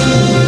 Thank you.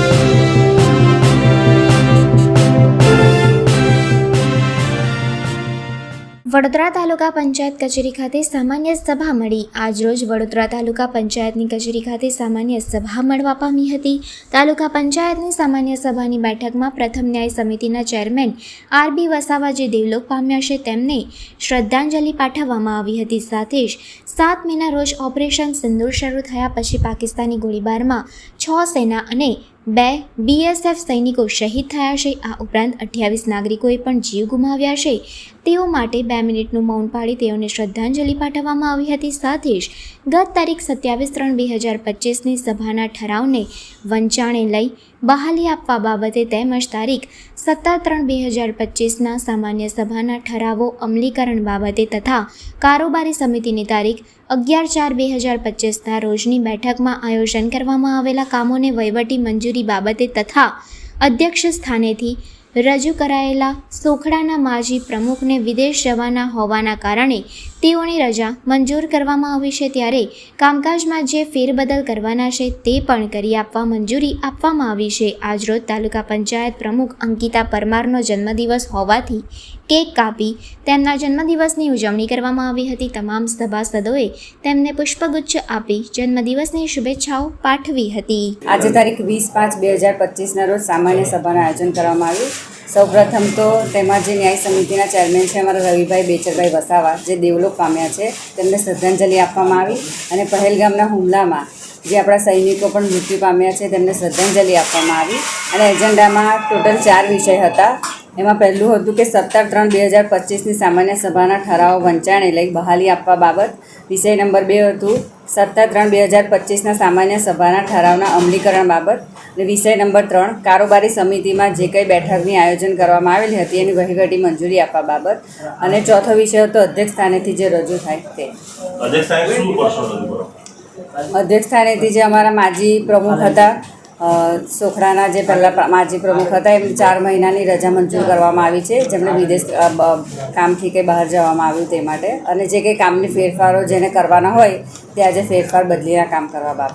Vadodara તાલુકા પંચાયત કચેરી ખાતે સામાન્ય સભા મળી. આજરોજ વડોદરા તાલુકા પંચાયતની કચેરી ખાતે સામાન્ય સભા મળવા પામી હતી. તાલુકા પંચાયતની સામાન્ય સભાની બેઠકમાં પ્રથમ ન્યાય સમિતિના ચેરમેન આરબી વસાવા જે દેવલોક પામ્યા છે તેમને શ્રદ્ધાંજલિ પાઠવવામાં આવી હતી. સાથે જ સાત મેના રોજ ઓપરેશન સિંદૂર શરૂ થયા પછી પાકિસ્તાની ગોળીબારમાં છ સેના અને બે બીએસએફ સૈનિકો શહીદ થયા છે. આ ઉપરાંત અઠ્યાવીસ નાગરિકોએ પણ જીવ ગુમાવ્યા છે. તેઓ માટે બે મિનિટનું મૌન પાડી તેઓને શ્રદ્ધાંજલિ પાઠવવામાં આવી હતી. સાથે જ ગત તારીખ સત્યાવીસ ત્રણ બે હજાર પચીસની સભાના ઠરાવને વંચાણે લઈ બહાલી આપવા બાબતે તેમજ તારીખ સત્તર ત્રણ બે હજાર પચીસના સામાન્ય સભાના ઠરાવો અમલીકરણ બાબતે તથા કારોબારી સમિતિની તારીખ અગિયાર ચાર બે હજાર પચીસના રોજની બેઠકમાં આયોજન કરવામાં આવેલા કામોને વહીવટી મંજૂરી બાબતે તથા અધ્યક્ષ સ્થાનેથી રજૂ કરાયેલા સોખડાના માજી પ્રમુખને વિદેશ જવાના હોવાના કારણે તેઓની રજા મંજૂર કરવામાં આવી છે ત્યારે કામકાજમાં જે ફેરબદલ કરવાના છે તે પણ કરી આપવા મંજૂરી આપવામાં આવી છે. આજરોજ તાલુકા પંચાયત પ્રમુખ અંકિતા પરમારનો જન્મદિવસ હોવાથી કેક કાપી તેમના જન્મદિવસની ઉજવણી કરવામાં આવી હતી. તમામ સભાસદોએ તેમને પુષ્પગુચ્છ આપી જન્મદિવસની શુભેચ્છાઓ પાઠવી હતી. આજે તારીખ વીસ પાંચ બે હજાર પચીસના રોજ સામાન્ય સભાનું આયોજન કરવામાં આવ્યું. સૌપ્રથમ તો તેમાં જે ન્યાય સમિતિના ચેરમેન છે અમારા રવિભાઈ બેચરભાઈ વસાવા, જે દેવલોક પામ્યા છે, તેમને શ્રદ્ધાંજલિ આપવામાં આવી અને પહેલગામના હુમલામાં જે આપણા સૈનિકો પણ મૃત્યુ પામ્યા છે, તેમને શ્રદ્ધાંજલિ આપવામાં આવી. અને એજન્ડામાં ટોટલ ચાર વિષય હતા. એમાં પહેલું હતું કે સત્તર ત્રણ બે હજાર પચીસની સામાન્ય સભાના ઠરાવો વંચાણે લઈ બહાલી આપવા બાબત. વિષય નંબર બે હતું સત્તર ત્રણ બે હજાર પચીસના સામાન્ય સભાના ઠરાવના અમલીકરણ બાબત. અને વિષય નંબર ત્રણ કારોબારી સમિતિમાં જે કંઈ બેઠકની આયોજન કરવામાં આવેલી હતી એની વહીવટી મંજૂરી આપવા બાબત. અને ચોથો વિષય હતો અધ્યક્ષ સ્થાનેથી જે રજૂ થાય તે. અધ્યક્ષ સ્થાનેથી જે અમારા માજી પ્રમુખ હતા સોખડાના જે પહેલાં માજી પ્રમુખ હતા, એમ ચાર મહિનાની રજા મંજૂર કરવામાં આવી છે. જેમણે વિદેશ કામથી કે બહાર જવામાં આવ્યું તે માટે. અને જે કંઈ કામની ફેરફારો જેને કરવાના હોય, તે આજે ફેરફાર બદલીના કામ કરવા બાબત.